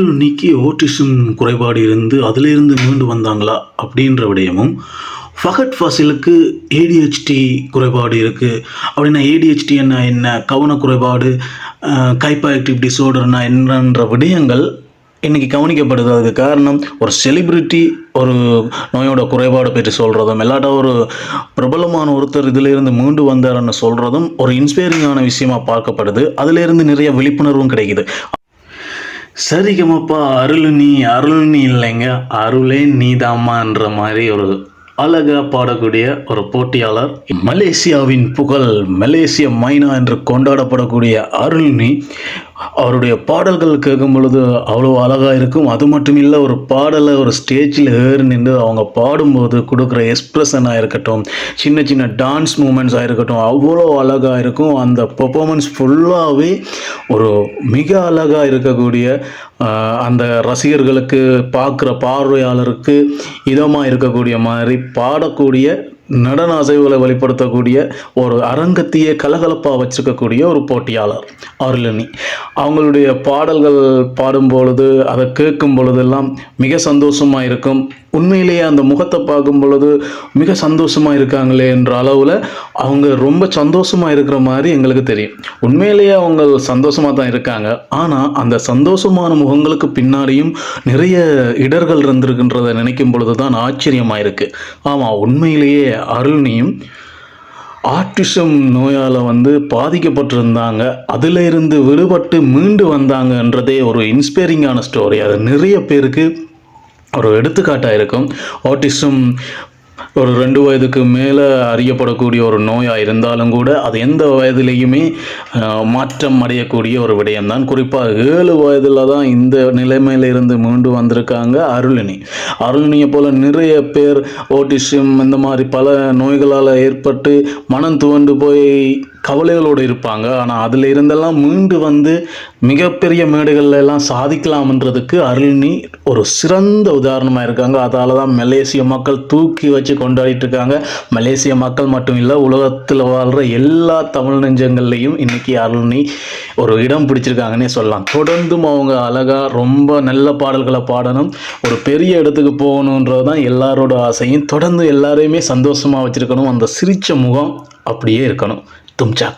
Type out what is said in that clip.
நீக்கி ஓட்டிசம் குறைபாடு இருந்து அதிலிருந்து மீண்டு வந்தாங்களா அப்படின்ற விடயமும் ஃபஹத் ஃபாசிலுக்கு ஏடிஹெச்டி குறைபாடு இருக்குது அப்படின்னா ஏடிஹெச்டி என்ன என்ன கவன குறைபாடு கைப்பாக்டிவ் டிஸார்டர்னா என்னன்ற விடயங்கள் இன்றைக்கி கவனிக்கப்படுது. அதுக்கு காரணம் ஒரு செலிபிரிட்டி ஒரு நோயோட குறைபாடு பற்றி சொல்கிறதும் இல்லாட்டா ஒரு பிரபலமான ஒருத்தர் இதிலிருந்து மீண்டு வந்தார்னு சொல்கிறதும் ஒரு இன்ஸ்பைரிங்கான விஷயமா பார்க்கப்படுது. அதிலிருந்து நிறைய விழிப்புணர்வும் கிடைக்குது. சரிகமப்பா அருள் நீ அருள் நீ இல்லைங்க. அருளே நீதாமான்ற மாதிரி ஒரு அழகா பாடக்கூடிய ஒரு போட்டியாளர். மலேசியாவின் புகழ் மலேசிய மைனா என்று கொண்டாடப்படக்கூடிய அருள்னி அவருடைய பாடல்கள் கேட்கும் பொழுது அவ்வளோ அழகாக இருக்கும். அது மட்டும் இல்லை ஒரு பாடலை ஒரு ஸ்டேஜில் ஏறி நின்று அவங்க பாடும்போது கொடுக்குற எக்ஸ்ப்ரெஷனாக இருக்கட்டும் சின்ன சின்ன டான்ஸ் மூமெண்ட்ஸாக இருக்கட்டும் அவ்வளோ அழகாக இருக்கும். அந்த பர்ஃபாமன்ஸ் ஃபுல்லாகவே ஒரு மிக அழகாக இருக்கக்கூடிய அந்த ரசிகர்களுக்கு பார்க்குற பார்வையாளருக்கு இதமாக இருக்கக்கூடிய மாதிரி பாடக்கூடிய நடன அசைவுகளை வெளிப்படுத்தக்கூடிய ஒரு அரங்கத்தையே கலகலப்பாக வச்சுருக்கக்கூடிய ஒரு போட்டியாளர் அருளினி. அவங்களுடைய பாடல்கள் பாடும் பொழுது அதை கேட்கும் பொழுதெல்லாம் மிக சந்தோஷமாக இருக்கும். உண்மையிலேயே அந்த முகத்தை பார்க்கும் பொழுது மிக சந்தோஷமாக இருக்காங்களே என்ற அளவில் அவங்க ரொம்ப சந்தோஷமாக இருக்கிற மாதிரி எங்களுக்கு தெரியும். உண்மையிலேயே அவங்க சந்தோஷமாக தான் இருக்காங்க. ஆனால் அந்த சந்தோஷமான முகங்களுக்கு பின்னாடியும் நிறைய இடர்கள் இருந்திருக்குன்றதை நினைக்கும் பொழுது தான் ஆச்சரியமாக இருக்குது ஆமாம் உண்மையிலேயே அருள்னியும் ஆர்டிசம் நோயால் வந்து பாதிக்கப்பட்டிருந்தாங்க. அதில் இருந்து விடுபட்டு மீண்டு வந்தாங்கன்றதே ஒரு இன்ஸ்பைரிங்கான ஸ்டோரி அது நிறைய பேருக்கு ஒரு எடுத்துக்காட்டாக இருக்கும். ஆட்டிசம் ஒரு ரெண்டு வயதுக்கு மேலே அறியப்படக்கூடிய ஒரு நோயாக இருந்தாலும் கூட அது எந்த வயதிலேயுமே மாற்றம் அடையக்கூடிய ஒரு விடயம்தான். குறிப்பாக ஏழு வயதில் தான் இந்த நிலைமையில இருந்து மீண்டு வந்திருக்காங்க அருளினி. அருளினியை போல் நிறைய பேர் ஓட்டிஷியம் இந்த மாதிரி பல நோய்களால் ஏற்பட்டு மனம் துவண்டு போய் கவலைகளோடு இருப்பாங்க. ஆனால் அதில் இருந்தெல்லாம் மீண்டு வந்து மிகப்பெரிய மேடைகள்ல எல்லாம் சாதிக்கலாம்ன்றதுக்கு அருள்னி ஒரு சிறந்த உதாரணமாக இருக்காங்க. அதால தான் மலேசிய மக்கள் தூக்கி வச்சு வச்சு கொண்டாடிட்டு இருக்காங்க. மலேசிய மக்கள் மட்டும் இல்லை உலகத்தில் வாழ்கிற எல்லா தமிழ் நெஞ்சங்கள்லையும் இன்னைக்கு அருள்னி ஒரு இடம் பிடிச்சிருக்காங்கன்னே சொல்லலாம். தொடர்ந்தும் அவங்க அழகாக ரொம்ப நல்ல பாடல்களை பாடணும். ஒரு பெரிய இடத்துக்கு போகணுன்றது தான் எல்லாரோட ஆசையும். தொடர்ந்து எல்லாரையுமே சந்தோஷமாக வச்சுருக்கணும். அந்த சிரிச்ச முகம் அப்படியே இருக்கணும். தும்சா